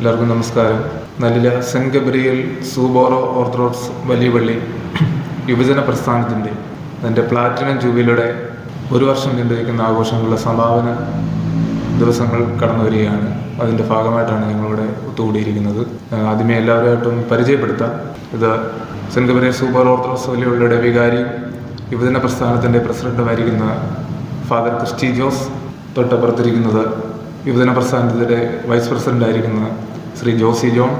എല്ലാവർക്കും നമസ്കാരം. നല്ല സെന്റ് ഗബ്രിയൽ സൂബോറോ ഓർത്തഡോക്സ് വലിയ പള്ളി യുവജന പ്രസ്ഥാനത്തിന്റെ അതിന്റെ പ്ലാറ്റിനം ജൂബിലിയുടെ ഒരു വർഷം നീണ്ടുവയ്ക്കുന്ന ആഘോഷങ്ങളുടെ സമാപന ദിവസങ്ങൾ കടന്നു വരികയാണ് അതിന്റെ ഭാഗമായിട്ടാണ് ഞങ്ങളിവിടെ ഒത്തുകൂടിയിരിക്കുന്നത്. ആദ്യമേ എല്ലാവരുമായിട്ടും പരിചയപ്പെടുത്താം. ഇത് സെന്റ് ഗബ്രിയൽ സൂബോറോ ഓർത്തഡോക്സ് വലിയ പള്ളിയുടെ വികാരിയും യുവജന പ്രസ്ഥാനത്തിന്റെ പ്രസിഡന്റുമായിരിക്കുന്ന ഫാദർ ക്രിസ്റ്റി ജോസ് തൊട്ടപ്പുറത്തിരിക്കുന്നത് യുവജന പ്രസ്ഥാനത്തിന്റെ വൈസ് പ്രസിഡന്റ് ആയിരിക്കുന്ന Shri Josy John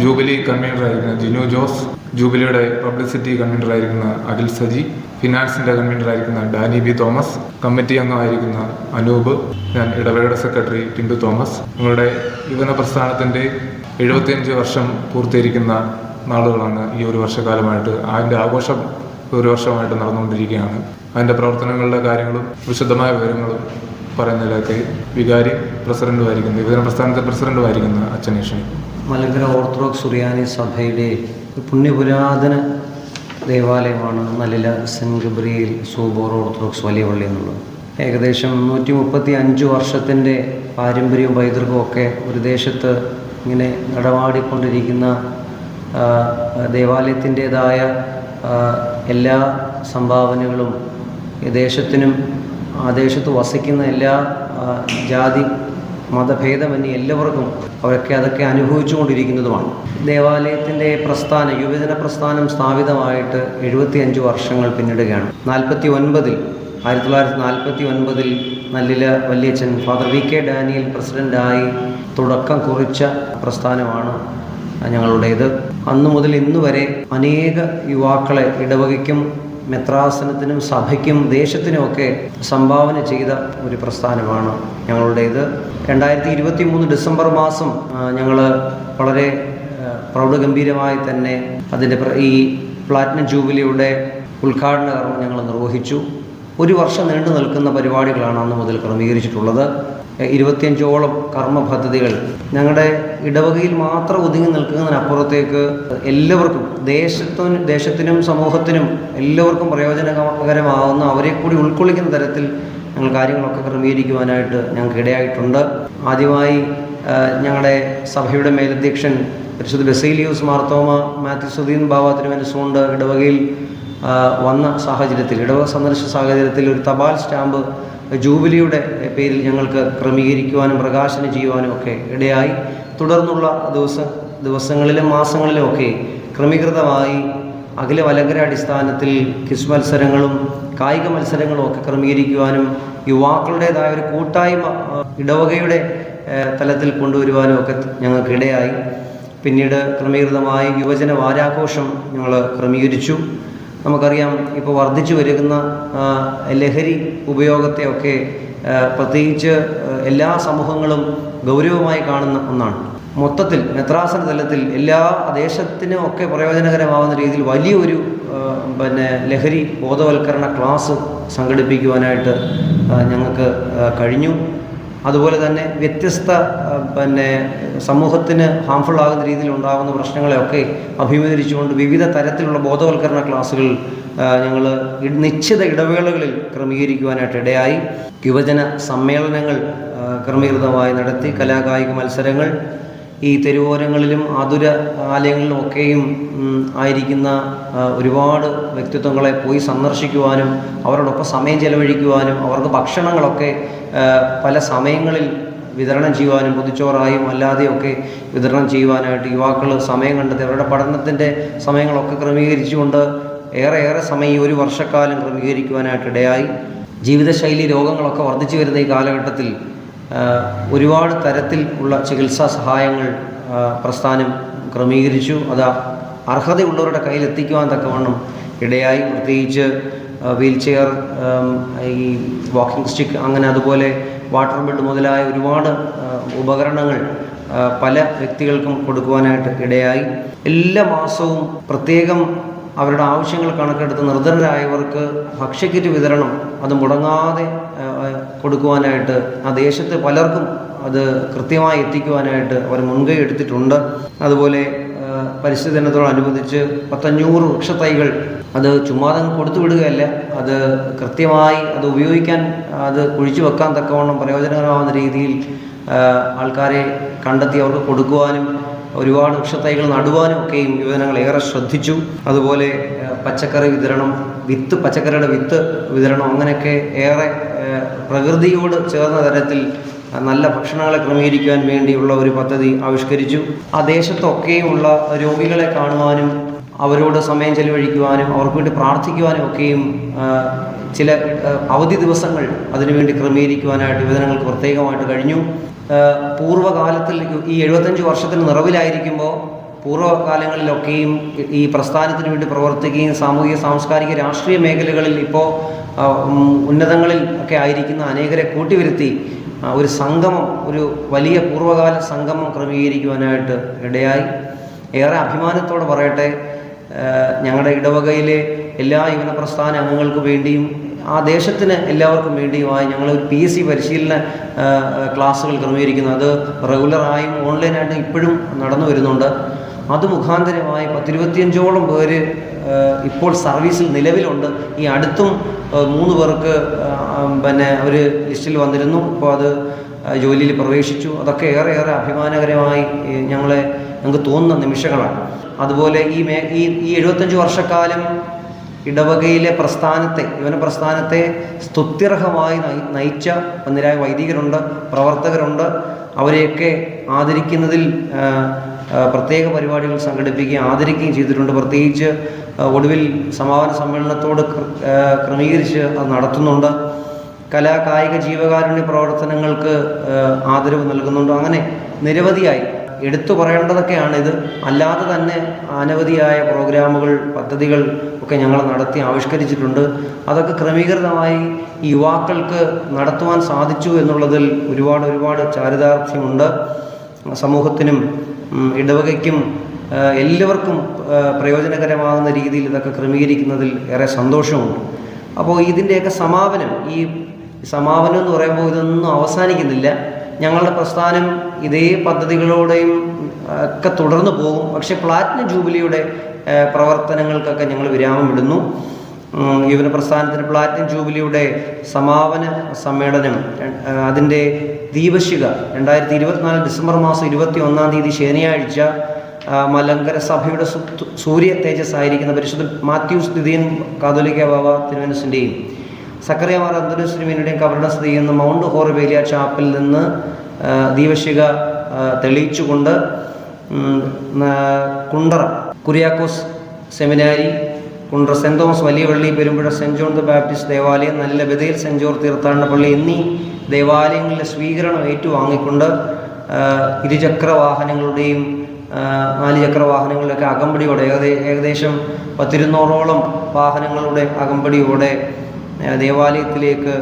jubilee convener ആയിരിക്കുന്ന ജിനു ജോസ് ജൂബിലിയുടെ പബ്ലിസിറ്റി കൺവീനർ ആയിരിക്കുന്ന അഖിൽ സജി ഫിനാൻസിന്റെ കൺവീനർ ആയിരിക്കുന്ന ഡാനി ബി തോമസ് കമ്മിറ്റി അംഗമായിരിക്കുന്ന അനൂപ് ഞാൻ ഇടവേളയുടെ സെക്രട്ടറി ടിൻഡു തോമസ്. നിങ്ങളുടെ യുവജന പ്രസ്ഥാനത്തിന്റെ എഴുപത്തിയഞ്ച് വർഷം പൂർത്തീകരിക്കുന്ന നാളുകളാണ് ഈ ഒരു വർഷക്കാലമായിട്ട് അതിന്റെ ആഘോഷം ഒരു വർഷമായിട്ട് നടന്നുകൊണ്ടിരിക്കുകയാണ്. അതിന്റെ പ്രവർത്തനങ്ങളുടെ കാര്യങ്ങളും വിശദമായ വിവരങ്ങളും പറയുന്നതിലൊക്കെ വികാരി പ്രസിഡന്റുമായിരിക്കുന്ന യുവജന പ്രസ്ഥാനത്തെ പ്രസിഡന്റുമായിരിക്കുന്ന അച്ഛനേഷൻ മലങ്കര ഓർത്തഡോക്സ് സുറിയാനി സഭയുടെ പുണ്യപുരാതന ദേവാലയമാണ് മലില സെന്റ് ഗബ്രിയേൽ സൂബോർ ഓർത്തഡോക്സ് വലിയ പള്ളി എന്നുള്ളത്. ഏകദേശം നൂറ്റി മുപ്പത്തി അഞ്ച് വർഷത്തിന്റെ പാരമ്പര്യവും പൈതൃകവും ഒക്കെ ഒരു ദേശത്ത് ഇങ്ങനെ നടമാടിക്കൊണ്ടിരിക്കുന്ന ആ, ദേവാലയത്തിന്റേതായ എല്ലാ സംഭാവനകളും ദേശത്തിനും ആ ദേശത്ത് വസിക്കുന്ന എല്ലാ ജാതി മതഭേദമന്യേ എല്ലാവർക്കും അവരൊക്കെ അതൊക്കെ അനുഭവിച്ചുകൊണ്ടിരിക്കുന്നതുമാണ്. ദേവാലയത്തിന്റെ പ്രസ്ഥാനം യുവജന പ്രസ്ഥാനം സ്ഥാപിതമായിട്ട് എഴുപത്തി അഞ്ച് വർഷങ്ങൾ പിന്നിടുകയാണ്. നാൽപ്പത്തി ഒൻപതിൽ ആയിരത്തി തൊള്ളായിരത്തി നാൽപ്പത്തി ഒൻപതിൽ നല്ലില വല്യച്ഛൻ ഫാദർ വി കെ ഡാനിയൽ പ്രസിഡന്റായി തുടക്കം കുറിച്ച പ്രസ്ഥാനമാണ് ഞങ്ങളുടേത്. അന്നു മുതൽ ഇന്നുവരെ അനേക യുവാക്കളെ ഇടവകയ്ക്കും മെത്രാസനത്തിനും സഭയ്ക്കും ദേശത്തിനുമൊക്കെ സംഭാവന ചെയ്ത ഒരു പ്രസ്ഥാനമാണ് ഞങ്ങളുടേത്. രണ്ടായിരത്തി ഇരുപത്തി മൂന്ന് ഡിസംബർ മാസം ഞങ്ങൾ വളരെ പ്രൗഢഗംഭീരമായി തന്നെ അതിന്റെ ഈ പ്ലാറ്റിനം ജൂബിലിയുടെ ഉദ്ഘാടന കർമ്മം ഞങ്ങൾ നിർവഹിച്ചു. ഒരു വർഷം നീണ്ടു നിൽക്കുന്ന പരിപാടികളാണ് അന്ന് മുതൽ ക്രമീകരിച്ചിട്ടുള്ളത്. ഇരുപത്തിയഞ്ചോളം കർമ്മ പദ്ധതികൾ ഞങ്ങളുടെ ഇടവകയിൽ മാത്രം ഒതുങ്ങി നിൽക്കുന്നതിനപ്പുറത്തേക്ക് എല്ലാവർക്കും ദേശത്തും ദേശത്തിനും സമൂഹത്തിനും എല്ലാവർക്കും പ്രയോജനകരമാകുന്ന അവരെ കൂടി ഉൾക്കൊള്ളിക്കുന്ന തരത്തിൽ ഞങ്ങൾ കാര്യങ്ങളൊക്കെ ക്രമീകരിക്കുവാനായിട്ട് ഞങ്ങൾക്ക് ഇടയായിട്ടുണ്ട്. ആദ്യമായി ഞങ്ങളുടെ സഭയുടെ മേലധ്യക്ഷൻ പരിശുദ്ധ ബെസൈലിയൂസ് മാർത്തോമ മാത്യു സുദീൻ ബാബ സുണ്ട് ഇടവകയിൽ വന്ന സാഹചര്യത്തിൽ ഇടവ സന്ദർശ സാഹചര്യത്തിൽ ഒരു തപാൽ സ്റ്റാമ്പ് ജൂബിലിയുടെ പേരിൽ ഞങ്ങൾക്ക് ക്രമീകരിക്കുവാനും പ്രകാശനം ചെയ്യുവാനും ഒക്കെ ഇടയായി. തുടർന്നുള്ള ദിവസ ദിവസങ്ങളിലും മാസങ്ങളിലും ഒക്കെ ക്രമീകൃതമായി അഖില വലങ്കര അടിസ്ഥാനത്തിൽ ക്വിസ് മത്സരങ്ങളും കായിക മത്സരങ്ങളും ഒക്കെ ക്രമീകരിക്കുവാനും യുവാക്കളുടേതായ ഒരു കൂട്ടായ്മ ഇടവകയുടെ തലത്തിൽ കൊണ്ടുവരുവാനും ഒക്കെ ഞങ്ങൾക്ക് ഇടയായി. പിന്നീട് ക്രമീകൃതമായി യുവജന വാരാഘോഷം ഞങ്ങൾ ക്രമീകരിച്ചു. നമുക്കറിയാം ഇപ്പോൾ വർദ്ധിച്ചു വരുന്ന ലഹരി ഉപയോഗത്തെയൊക്കെ പ്രത്യേകിച്ച് എല്ലാ സമൂഹങ്ങളും ഗൗരവമായി കാണുന്ന ഒന്നാണ്. മൊത്തത്തിൽ മെത്രാസന തലത്തിൽ എല്ലാ ദേശത്തിനും ഒക്കെ പ്രയോജനകരമാവുന്ന രീതിയിൽ വലിയൊരു പിന്നെ ലഹരി ബോധവൽക്കരണ ക്ലാസ് സംഘടിപ്പിക്കുവാനായിട്ട് ഞങ്ങൾക്ക് കഴിഞ്ഞു. അതുപോലെ തന്നെ വ്യത്യസ്ത പിന്നെ സമൂഹത്തിന് ഹാംഫുൾ ആകുന്ന രീതിയിൽ ഉണ്ടാകുന്ന പ്രശ്നങ്ങളെയൊക്കെ അഭിമുഖീകരിച്ചുകൊണ്ട് വിവിധ തരത്തിലുള്ള ബോധവൽക്കരണ ക്ലാസ്സുകൾ ഞങ്ങൾ നിശ്ചിത ഇടവേളകളിൽ ക്രമീകരിക്കുവാനായിട്ട് ഇടയായി. യുവജന സമ്മേളനങ്ങൾ ക്രമീകൃതമായി നടത്തി. കലാകായിക മത്സരങ്ങൾ ഈ തെരുവോരങ്ങളിലും ആതുര ആലയങ്ങളിലും ഒക്കെയും ആയിരിക്കുന്ന ഒരുപാട് വ്യക്തിത്വങ്ങളെ പോയി സന്ദർശിക്കുവാനും അവരോടൊപ്പം സമയം ചെലവഴിക്കുവാനും അവർക്ക് ഭക്ഷണങ്ങളൊക്കെ പല സമയങ്ങളിൽ വിതരണം ചെയ്യുവാനും പുതിച്ചോറായും അല്ലാതെയൊക്കെ വിതരണം ചെയ്യുവാനായിട്ട് യുവാക്കൾ സമയം കണ്ടെത്തി അവരുടെ പഠനത്തിന്റെ സമയങ്ങളൊക്കെ ക്രമീകരിച്ചുകൊണ്ട് ഏറെ ഏറെ സമയം ഈ ഒരു വർഷക്കാലം ക്രമീകരിക്കുവാനായിട്ട് ഇടയായി. ജീവിതശൈലി രോഗങ്ങളൊക്കെ വർദ്ധിച്ചു വരുന്ന ഈ കാലഘട്ടത്തിൽ ഒരുപാട് തരത്തിൽ ഉള്ള ചികിത്സാ സഹായങ്ങൾ പ്രസ്ഥാനം ക്രമീകരിച്ചു. അത് അർഹതയുള്ളവരുടെ കയ്യിൽ എത്തിക്കുവാൻ തക്കവണ്ണം ഇടയായി. പ്രത്യേകിച്ച് വീൽ ചെയർ ഈ വാക്കിംഗ് സ്റ്റിക്ക് അങ്ങനെ അതുപോലെ വാട്ടർ ബെഡ് മുതലായ ഒരുപാട് ഉപകരണങ്ങൾ പല വ്യക്തികൾക്കും കൊടുക്കുവാനായിട്ട് ഇടയായി. എല്ലാ മാസവും പ്രത്യേകം അവരുടെ ആവശ്യങ്ങൾ കണക്കെടുത്ത് നിർധനരായവർക്ക് ഭക്ഷ്യക്കിറ്റ് വിതരണം അത് മുടങ്ങാതെ കൊടുക്കുവാനായിട്ട് ആ ദേശത്ത് പലർക്കും അത് കൃത്യമായി എത്തിക്കുവാനായിട്ട് അവർ മുൻകൈ എടുത്തിട്ടുണ്ട്. അതുപോലെ പരിസ്ഥിതി ദിനത്തോടനുബന്ധിച്ച് പത്തഞ്ഞൂറ് വൃക്ഷത്തൈകൾ അത് ചുമ്മാതെ കൊടുത്തു വിടുകയല്ല. അത് കൃത്യമായി അത് ഉപയോഗിക്കാൻ അത് കുഴിച്ചു വെക്കാൻ തക്കവണ്ണം പ്രയോജനകരമാവുന്ന രീതിയിൽ ആൾക്കാരെ കണ്ടെത്തി അവർക്ക് കൊടുക്കുവാനും ഒരുപാട് വൃക്ഷത്തൈകൾ നടുവാനും ഒക്കെയും യുവജനങ്ങൾ ഏറെ ശ്രദ്ധിച്ചു. അതുപോലെ പച്ചക്കറി വിതരണം വിത്ത് പച്ചക്കറിയുടെ വിത്ത് വിതരണം അങ്ങനെയൊക്കെ ഏറെ പ്രകൃതിയോട് ചേർന്ന തരത്തിൽ നല്ല ഭക്ഷണങ്ങളെ ക്രമീകരിക്കാൻ വേണ്ടിയുള്ള ഒരു പദ്ധതി ആവിഷ്കരിച്ചു. ആ ദേശത്തൊക്കെയുമുള്ള രോഗികളെ കാണുവാനും അവരോട് സമയം ചെലവഴിക്കുവാനും അവർക്ക് വേണ്ടി പ്രാർത്ഥിക്കുവാനും ഒക്കെയും ചില അവധി ദിവസങ്ങൾ അതിനുവേണ്ടി ക്രമീകരിക്കുവാനായിട്ട് യുവജനങ്ങൾക്ക് പ്രത്യേകമായിട്ട് കഴിഞ്ഞു. പൂർവകാലത്തിൽ ഈ എഴുപത്തഞ്ച് വർഷത്തിന് നിറവിലായിരിക്കുമ്പോൾ പൂർവകാലങ്ങളിലൊക്കെയും ഈ- പ്രസ്ഥാനത്തിന് വേണ്ടി പ്രവർത്തിക്കുകയും സാമൂഹിക സാംസ്കാരിക രാഷ്ട്രീയ മേഖലകളിൽ ഇപ്പോൾ ഉന്നതങ്ങളിൽ ഒക്കെ ആയിരിക്കുന്ന അനേകരെ കൂട്ടിവരുത്തി ഒരു സംഗമം ഒരു വലിയ പൂർവകാല സംഗമം ക്രമീകരിക്കുവാനായിട്ട് ഇടയായി. ഏറെ അഭിമാനത്തോടെ പറയട്ടെ ഞങ്ങളുടെ ഇടവകയിലെ എല്ലാ യുവന പ്രസ്ഥാന അംഗങ്ങൾക്ക് വേണ്ടിയും ആ ദേശത്തിന് എല്ലാവർക്കും വേണ്ടിയുമായി ഞങ്ങൾ ഒരു പി എസ് സി പരിശീലന ക്ലാസ്സുകൾ ക്രമീകരിക്കുന്നു. അത് റെഗുലറായും ഓൺലൈനായിട്ടും ഇപ്പോഴും നടന്നു വരുന്നുണ്ട്. അത് മുഖാന്തരമായി പത്തിരുപത്തിയഞ്ചോളം പേര് ഇപ്പോൾ സർവീസിൽ നിലവിലുണ്ട്. ഈ അടുത്തും മൂന്ന് പേർക്ക് പിന്നെ അവർ ലിസ്റ്റിൽ വന്നിരുന്നു. ഇപ്പോൾ അത് ജോലിയിൽ പ്രവേശിച്ചു. അതൊക്കെ ഏറെ ഏറെ അഭിമാനകരമായി ഞങ്ങളെ ഞങ്ങൾക്ക് തോന്നുന്ന നിമിഷങ്ങളാണ്. അതുപോലെ ഈ മേ ഈ ഈ എഴുപത്തഞ്ച് വർഷക്കാലം ഇടവകയിലെ പ്രസ്ഥാനത്തെ യുവന പ്രസ്ഥാനത്തെ സ്തുത്യർഹമായി നയി- നയിച്ച ഒന്നിരായ വൈദികരുണ്ട് പ്രവർത്തകരുണ്ട്. അവരെയൊക്കെ ആദരിക്കുന്നതിൽ പ്രത്യേക പരിപാടികൾ സംഘടിപ്പിക്കുകയും ആദരിക്കുകയും ചെയ്തിട്ടുണ്ട്. പ്രത്യേകിച്ച് ഒടുവിൽ സമാപന സമ്മേളനത്തോട് ക്രമീകരിച്ച് അത് നടത്തുന്നുണ്ട്. കലാ കായിക ജീവകാരുണ്യ പ്രവർത്തനങ്ങൾക്ക് ആദരവ് നൽകുന്നുണ്ട്. അങ്ങനെ നിരവധിയായി എടുത്തു പറയേണ്ടതൊക്കെയാണ് ഇത്. അല്ലാതെ തന്നെ അനവധിയായ പ്രോഗ്രാമുകൾ പദ്ധതികൾ ഒക്കെ ഞങ്ങൾ നടത്തി ആവിഷ്കരിച്ചിട്ടുണ്ട്. അതൊക്കെ ക്രമീകൃതമായി യുവാക്കൾക്ക് നടത്തുവാൻ സാധിച്ചു എന്നുള്ളതിൽ ഒരുപാട് ഒരുപാട് ചാരിതാർത്ഥ്യമുണ്ട്. സമൂഹത്തിനും ഇടവകയ്ക്കും എല്ലാവർക്കും പ്രയോജനകരമാകുന്ന രീതിയിൽ ഇതൊക്കെ ക്രമീകരിക്കുന്നതിൽ ഏറെ സന്തോഷമുണ്ട്. അപ്പോൾ ഇതിന്റെയൊക്കെ സമാപനം ഈ സമാപനം എന്ന് പറയുമ്പോൾ ഇതൊന്നും അവസാനിക്കുന്നില്ല. ഞങ്ങളുടെ പ്രസ്ഥാനം ഇതേ പദ്ധതികളോടെയും ഒക്കെ തുടർന്ന് പോകും. പക്ഷേ പ്ലാറ്റിനം ജൂബിലിയുടെ പ്രവർത്തനങ്ങൾക്കൊക്കെ ഞങ്ങൾ വിരാമം ഇടുന്നു. യുവന പ്രസ്ഥാനത്തിന് പ്ലാറ്റിനം ജൂബിലിയുടെ സമാപന സമ്മേളനം അതിന്റെ ദീപശിക രണ്ടായിരത്തി ഇരുപത്തിനാല് ഡിസംബർ മാസം ഇരുപത്തി ഒന്നാം തീയതി ശനിയാഴ്ച മലങ്കര സഭയുടെ സൂര്യ തേജസ് ആയിരിക്കുന്ന പരിശുദ്ധ മാത്യൂസ് സ്ഥിതിയും കാതോലിക്ക ബാബ തിരുവനസിന്റെയും സക്കറിയമാർ അന്തരീശ്വരമീനുടെയും കബറിട സ്ഥിതി ചെയ്യുന്ന മൗണ്ട് ഹോർബേലിയ ചാപ്പിൽ നിന്ന് ദീപശിക തെളിയിച്ചുകൊണ്ട് Kundara Kuriakose seminary Kundara Saint Thomas വലിയ പള്ളി Perumpuzha Saint John the Baptist ദേവാലയം നല്ല ബദയിൽ സെന്റ് ജോർ തീർത്ഥാടന പള്ളി എന്നീ ദേവാലയങ്ങളിലെ സ്വീകരണം ഏറ്റുവാങ്ങിക്കൊണ്ട് ഇരുചക്ര വാഹനങ്ങളുടെയും നാല് ചക്ര വാഹനങ്ങളുടെയൊക്കെ അകമ്പടിയോടെ ഏകദേ ഏകദേശം പത്തിരുന്നൂറോളം വാഹനങ്ങളുടെ അകമ്പടിയോടെ ദേവാലയത്തിലേക്ക്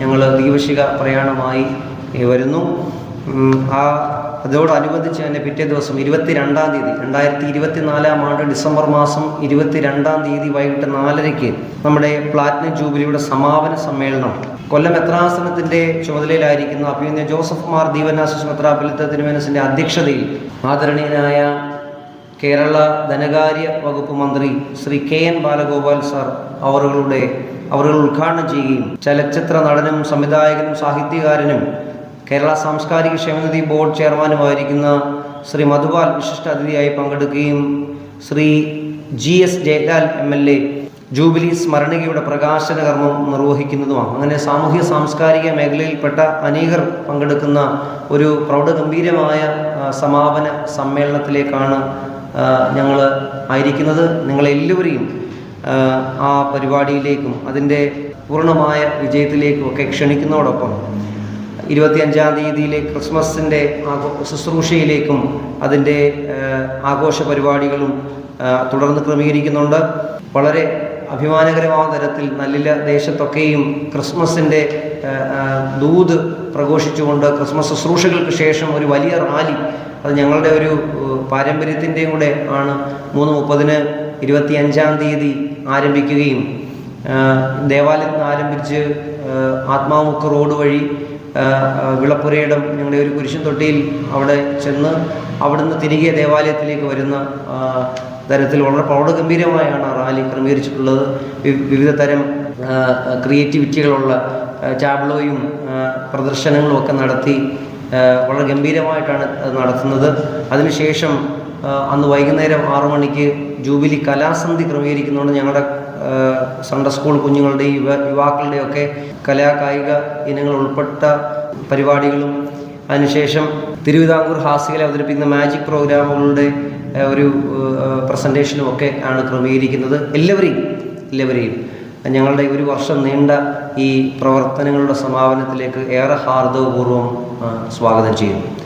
ഞങ്ങൾ ദീപശിക പ്രയാണമായി വരുന്നു. ആ അതോടനുബന്ധിച്ച് തന്നെ പിറ്റേ ദിവസം ഇരുപത്തിരണ്ടാം തീയതി രണ്ടായിരത്തി ഇരുപത്തിനാലാം ആണ്ട് ഡിസംബർ മാസം ഇരുപത്തിരണ്ടാം തീയതി വൈകിട്ട് നാലരയ്ക്ക് നമ്മുടെ പ്ലാറ്റിന ജൂബിലിയുടെ സമാപന സമ്മേളനം. കൊല്ലം എത്രാസനത്തിന്റെ ചുമതലയിലായിരിക്കുന്ന അഭിമന്യ ജോസഫ് മാർ ദീപനാശിസ് മെത്രാപൊലിത്ത തിരുമേനസിന്റെ അധ്യക്ഷതയിൽ ആദരണീയനായ കേരള ധനകാര്യ വകുപ്പ് മന്ത്രി Shri K N Balagopal sir അവറുകളുടെ അവറുകൾ ഉദ്ഘാടനം ചെയ്യുകയും ചലച്ചിത്ര നടനും സംവിധായകനും സാഹിത്യകാരനും കേരള സാംസ്കാരിക ക്ഷേമനിധി ബോർഡ് ചെയർമാനുമായിരിക്കുന്ന ശ്രീ മധുപാൽ വിശിഷ്ട അതിഥിയായി പങ്കെടുക്കുകയും Shri G S Jayalal M L A jubilee സ്മരണികയുടെ പ്രകാശന കർമ്മം നിർവഹിക്കുന്നതുമാണ്. അങ്ങനെ സാമൂഹ്യ സാംസ്കാരിക മേഖലയിൽപ്പെട്ട അനേകർ പങ്കെടുക്കുന്ന ഒരു പ്രൗഢഗംഭീരമായ സമാപന സമ്മേളനത്തിലേക്കാണ് ഞങ്ങൾ ആയിരിക്കുന്നത് നിങ്ങളെല്ലാവരെയും ആ, പരിപാടിയിലേക്കും അതിന്റെ പൂർണമായ വിജയത്തിലേക്കും ഒക്കെ ക്ഷണിക്കുന്നതോടൊപ്പം ഇരുപത്തിയഞ്ചാം തീയതിയിലെ ക്രിസ്മസിന്റെ ആഘോ ശുശ്രൂഷയിലേക്കും അതിന്റെ ആഘോഷ പരിപാടികളും തുടർന്ന് ക്രമീകരിക്കുന്നുണ്ട്. വളരെ അഭിമാനകരമാവുന്ന തരത്തിൽ നല്ല ദേശത്തൊക്കെയും ക്രിസ്മസിന്റെ ദൂത് പ്രഘോഷിച്ചുകൊണ്ട് ക്രിസ്മസ് ശുശ്രൂഷകൾക്ക് ശേഷം ഒരു വലിയ റാലി. അത് ഞങ്ങളുടെ ഒരു പാരമ്പര്യത്തിന്റെയും കൂടെ ആണ്. മൂന്ന് മുപ്പതിന് ഇരുപത്തി അഞ്ചാം തീയതി ആരംഭിക്കുകയും ദേവാലയത്തിൽ ആരംഭിച്ച് ആത്മാവുക്ക് റോഡ് വഴി വിളപ്പുരയിടം ഞങ്ങളുടെ ഒരു കുരിശും തൊട്ടിയിൽ അവിടെ ചെന്ന് അവിടുന്ന് തിരികെ ദേവാലയത്തിലേക്ക് വരുന്ന തരത്തിൽ വളരെ പ്രൗഢഗംഭീരമായാണ് ആ റാലി ക്രമീകരിച്ചിട്ടുള്ളത്. വിവിധ തരം ക്രിയേറ്റിവിറ്റികളുള്ള ചാബ്ലോയും പ്രദർശനങ്ങളും ഒക്കെ നടത്തി വളരെ ഗംഭീരമായിട്ടാണ് നടത്തുന്നത്. അതിനുശേഷം അന്ന് വൈകുന്നേരം ആറു മണിക്ക് ജൂബിലി കലാസന്ധി ക്രമീകരിക്കുന്നതുകൊണ്ട് ഞങ്ങളുടെ സൺഡേ സ്കൂൾ കുഞ്ഞുങ്ങളുടെയും യുവ യുവാക്കളുടെയൊക്കെ കലാ കലാകായിക ഇനങ്ങൾ ഉൾപ്പെട്ട പരിപാടികളും അതിനുശേഷം തിരുവിതാംകൂർ ഹാസ്യകല അവതരിപ്പിക്കുന്ന മാജിക് പ്രോഗ്രാമുകളുടെ ഒരു പ്രസന്റേഷനും ഒക്കെ ആണ് ക്രമീകരിക്കുന്നത്. എല്ലാവരെയും എല്ലാവരെയും. ഞങ്ങളുടെ ഒരു വർഷം നീണ്ട ഈ പ്രവർത്തനങ്ങളുടെ സമാപനത്തിലേക്ക് ഏറെ ഹാർദവപൂർവം സ്വാഗതം ചെയ്യുന്നു.